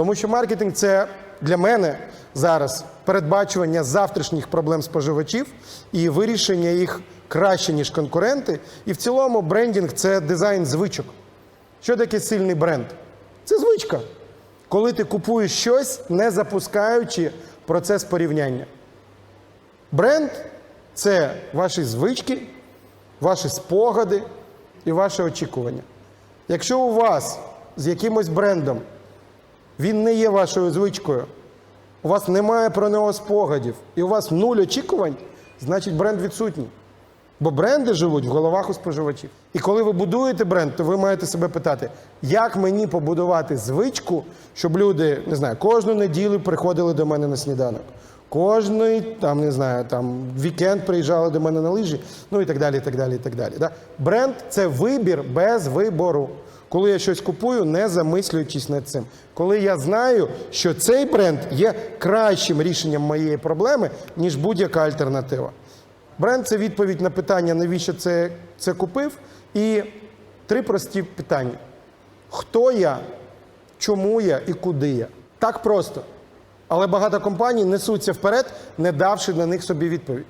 Тому що маркетинг це для мене зараз передбачування завтрашніх проблем споживачів і вирішення їх краще, ніж конкуренти. І в цілому брендінг це дизайн звичок. Що таке сильний бренд? Це звичка. Коли ти купуєш щось, не запускаючи процес порівняння. Бренд це ваші звички, ваші спогади і ваші очікування. Якщо у вас з якимось брендом він не є вашою звичкою, у вас немає про нього спогадів, і у вас нуль очікувань, значить бренд відсутній. Бо бренди живуть в головах у споживачів. І коли ви будуєте бренд, то ви маєте себе питати, як мені побудувати звичку, щоб люди, не знаю, кожну неділю приходили до мене на сніданок. Кожний там не знаю, там вікенд приїжджали до мене на лижі, ну і так далі. і так далі, і так далі. Да? Бренд це вибір без вибору. Коли я щось купую, не замислюючись над цим. Коли я знаю, що цей бренд є кращим рішенням моєї проблеми, ніж будь-яка альтернатива. Бренд це відповідь на питання, навіщо це, це купив. І три прості питання: хто я, чому я і куди я. Так просто. Але багато компаній несуться вперед, не давши на них собі відповідь.